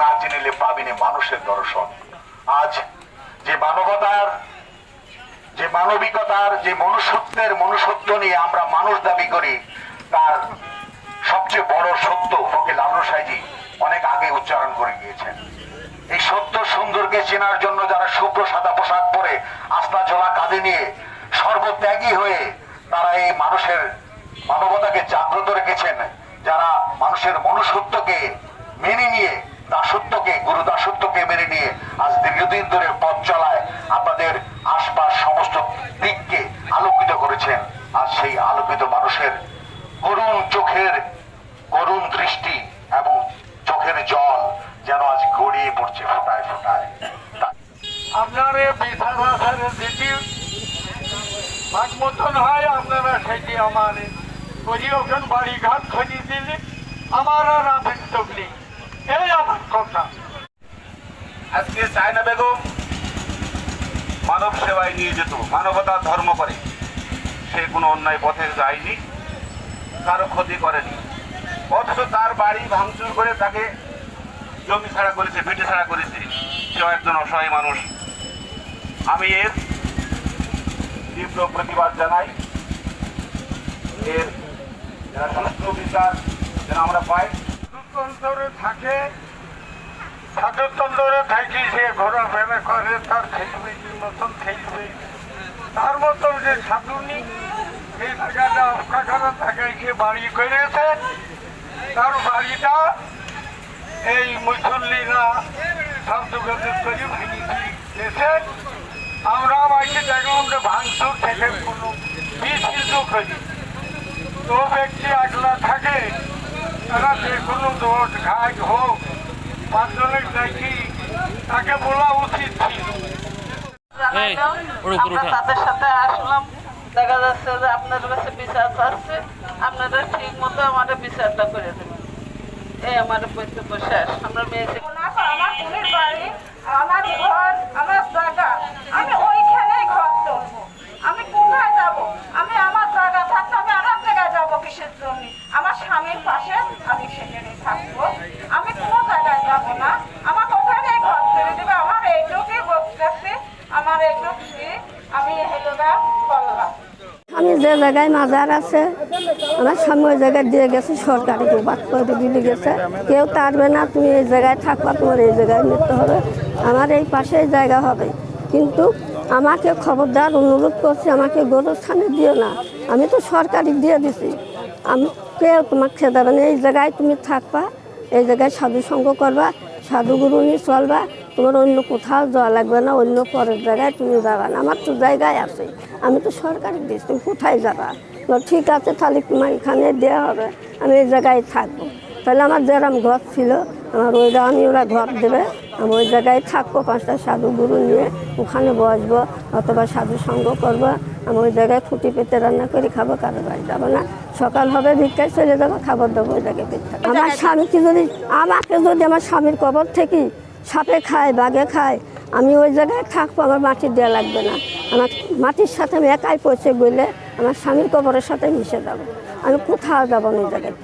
না চিনিলে পাবিনি মানুষের দর্শন। আজ যে মানবতার, যে মানবিকতার, যে মনুষ্যত্বের মনুষ্যত্ব নিয়ে আমরা মানুষ দাবি করি, তার সবচেয়ে বড় সত্য ফকির লালন সাইজি অনেক আগে উচ্চারণ করে গিয়েছেন। এই সত্য সুন্দরকে চেনার জন্য যারা শুভ্র সাদা পোশাক পরে আস্থা ঝোলা কাঁধে নিয়ে সর্বত্যাগী হয়ে তারা এই মানুষের মানবতাকে জাগ্রত রেখেছেন, যারা মানুষের মনুষ্যত্বকে মেনে নিয়ে দাসত্বকে মেনে নিয়ে আজ দীর্ঘদিন ধরে পথ চলায় আপনাদের আশপাশ সমস্ত দিককে আলোকিত করেছেন। আজ সেই আলোকিত মানুষের করুণ চোখের, করুণ দৃষ্টি এবং চোখের জল যেন আজ গড়িয়ে পড়ছে ফোটায় ফোটায়। আপনার আমার করি ওখান বাড়ি ঘাট খনি দিলে আমার আর আপত্তি নেই। এই আমার কথা। আজকে চায়না বেগম মানব সেবায় নিয়ে যেত মানবতার ধর্ম করে। সে কোনো অন্যায় পথে যায়নি, কারও ক্ষতি করেনি। অথচ তার বাড়ি ভাঙচুর করে তাকে জমি ছাড়া করেছে ভিটে ছাড়া করেছে। সেও একজন অসহায় মানুষ। আমি এর তীব্র প্রতিবাদ জানাই। এর যারা সুষ্ঠু বিচার যেন আমরা পাই। থাকে স্বাতন্ত্রে থাকি সে ঘোরাফেরা করে, তার খেলবে মতন খেলবে তার মতন যে সাধুনি সেই জায়গাটা অপকাঠামো থাকে সে বাড়ি করেছে। তার বাড়িটা এই মুসল্লিরা সব যোগাযোগ করে ভেঙে দিয়েছে। আমরা বাইকে দেখলাম যে ভাঙচুর থেকে কোনো বিচিত করি তো ব্যক্তি একলা থাকে, তারা যে কোনো দোষ ঘাট হোক পাঁচজনের দেখি তাকে বলা উচিত। তাদের সাথে আসলাম। দেখা যাচ্ছে যে আপনার কাছে বিচার চাচ্ছে। আপনারা ঠিক মতো আমাদের বিচারটা করে দেবেন। এই আমার বক্তব্য শেষ। আমরা মেয়েছে আমার বোনের বাড়ি আমার ঘর আমার জায়গা। আমি ওইখানেই ঘর তুলবো আমি কোথায় যাব? আমি আমার জায়গা থাকতে আমি আর এক জায়গায় যাব কিসের জন্য? আমার স্বামীর পাশে আমি যে জায়গায় মাজার আছে, আমার স্বামী ওই জায়গায় দিয়ে গেছে, সরকারি বাদ করে দিলে গেছে। কেউ তারবে না, তুমি এই জায়গায় থাকবা, তোমার এই জায়গায় মৃত্যু হবে। আমার এই পাশে জায়গা হবে। কিন্তু আমাকে খবরদার অনুরোধ করছি, আমাকে গোরস্থানে দিও না। আমি তো সরকারি দিয়ে দিছি। আমি কেউ তোমাকে খেয়ে দেবে না, এই জায়গায় তুমি থাকবা, এই জায়গায় সাধু সঙ্গ করবা, সাধুগুরু নিয়ে চলবা তোমার অন্য কোথাও যাওয়া লাগবে না অন্য পরের জায়গায় তুমি যাবা না। আমার তো জায়গায় আছে আমি তো সরকারি দিস তুমি কোথায় যাবা? ঠিক আছে তাহলে তোমার এখানে দেওয়া হবে আমি এই জায়গায় থাকব। তাহলে আমার যেরকম ঘর ছিল আমার ওই আমি ওরা ঘর দেবে আমি ওই জায়গায় থাকব পাঁচটা সাধু গুরু নিয়ে ওখানে বসবো অথবা সাধু সঙ্গ করব আমি ওই জায়গায় খুঁটি পেতে রান্না করে খাব কারও বাড়ি যাব না। সকাল হবে ভিক্ষায় চলে যাব খাবার দেবো ওই জায়গায় পেতে আমার স্বামীকে যদি আমাকে যদি আমার স্বামীর কবর থেকে সাপে খায়, বাঘে খায়, আমি ওই জায়গায় থাকব, আমার মাটির দেওয়া লাগবে না। আমার মাটির সাথে আমি একাই পৌঁছে গেলে আমার স্বামীর কবরের সাথে মিশে যাব। আমি কোথাও যাব ওই জায়গায়।